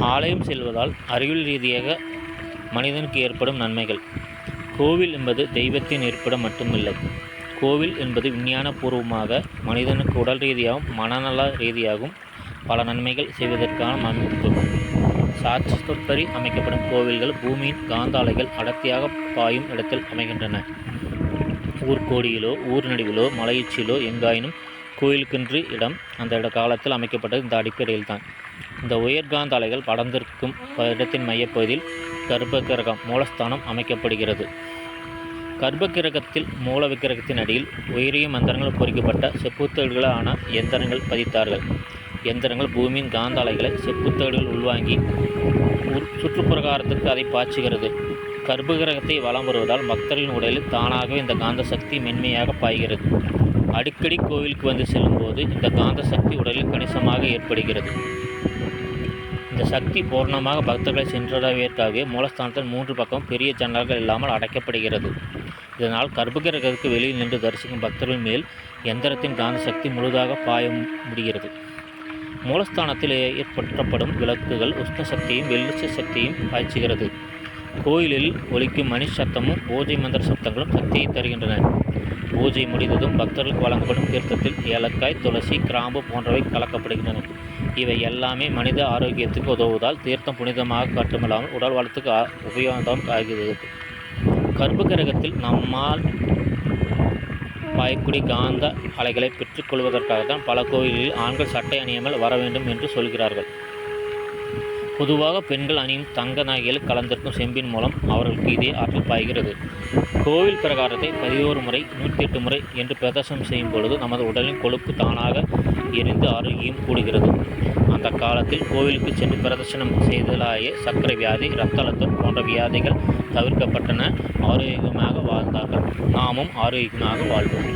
ஆலயம் செல்வதால் அறிவியல் ரீதியாக மனிதனுக்கு ஏற்படும் நன்மைகள். கோவில் என்பது தெய்வத்தின் இருப்பிடம் மட்டுமில்லை. கோவில் என்பது விஞ்ஞானபூர்வமாக மனிதனுக்கு உடல் ரீதியாகவும் மனநல ரீதியாகவும் பல நன்மைகள் செய்வதற்கான அமைப்பு சாஸ்திரப்படி அமைக்கப்படும் கோவில்கள் பூமியின் காந்த அலைகள் அடர்த்தியாக பாயும் இடத்தில் அமைகின்றன. ஊர்கோடியிலோ ஊர் நடுவிலோ மலையுச்சியிலோ எங்காயினும் கோயிலுக்கென்று இடம் அந்த இட காலத்தில் அமைக்கப்பட்டது. இந்த அடிப்படையில் தான். இந்த உயர்காந்த அலைகள் படர்ந்திருக்கும் இடத்தின் மையப்பகுதியில் கர்ப்பகிரகம் மூலஸ்தானம் அமைக்கப்படுகிறது. கர்ப்பகிரகத்தில் மூல விக்கிரகத்தின் அடியில் உயரிய மந்திரங்கள் பொறிக்கப்பட்ட செப்புத்தேடுகளான எந்திரங்கள் பதித்தார்கள். எந்திரங்கள் பூமியின் காந்த அலைகளை செப்புத்தேடுகள் உள்வாங்கி உர்- சுற்றுப்பிரகாரத்துக்கு அதை பாய்ச்சுகிறது. கர்ப்பகிரகத்தை வலம் வருவதால் பக்தர்களின் உடலில் தானாகவே இந்த காந்த சக்தி மென்மையாக பாய்கிறது. அடிக்கடி கோவிலுக்கு வந்து செல்லும்போது இந்த காந்த சக்தி உடலில் கணிசமாக ஏற்படுகிறது. இந்த சக்தி பூர்ணமாக பக்தர்களை சென்றடைவதற்காகவே மூலஸ்தானத்தில் மூன்று பக்கம் பெரிய ஜன்னல்கள் இல்லாமல் அடைக்கப்படுகிறது. இதனால் கர்ப்பகிரகத்துக்கு வெளியில் நின்று தரிசிக்கும் பக்தர்கள் மேல் எந்திரத்தின் காந்த சக்தி முழுதாக பாய முடிகிறது. மூலஸ்தானத்தில் ஏற்படுத்தப்படும் விளக்குகள் உஷ்ண சக்தியும் வெளிச்ச சக்தியும் பாய்ச்சுகிறது. கோயிலில் ஒலிக்கும் மணி சத்தமும் பூஜை மந்திர சத்தங்களும் சக்தியை தருகின்றன. பூஜை முடிந்ததும் பக்தர்களுக்கு வழங்கப்படும் தீர்த்தத்தில் ஏலக்காய் துளசி கிராம்பு போன்றவை கலக்கப்படுகின்றன. இவை எல்லாமே மனித ஆரோக்கியத்துக்கு உதவுவதால் தீர்த்தம் புனிதமாக மட்டுமில்லாமல் உடல் வளத்துக்கு உபயோகம் ஆகிறது கர்ப்பகிரகத்தில் நம்மால் பாயக்கூடிய காந்த அலைகளை பெற்றுக்கொள்வதற்காக தான் பல கோயில்களில் ஆண்கள் சட்டை அணியாமல் வர வேண்டும் என்று சொல்கிறார்கள். பொதுவாக பெண்கள் அணியும் தங்க நகையில் கலந்திருக்கும் செம்பின் மூலம் அவர்களுக்கு இதே ஆற்றல் பாய்கிறது. கோவில் பிரகாரத்தை பதினோரு முறை நூற்றி எட்டு முறை என்று பிரதர்சனம் செய்யும் பொழுது நமது உடலின் கொழுப்பு தானாக எரிந்து ஆரோக்கியம் கூடுகிறது. அந்த காலத்தில் கோவிலுக்கு சென்று பிரதர்சனம் செய்தலாய சர்க்கரை வியாதி இரத்த அழுத்தம் போன்ற வியாதிகள் தவிர்க்கப்பட்டன. ஆரோக்கியமாக வாழ்ந்தார்கள். நாமும் ஆரோக்கியமாக வாழ்வோம்.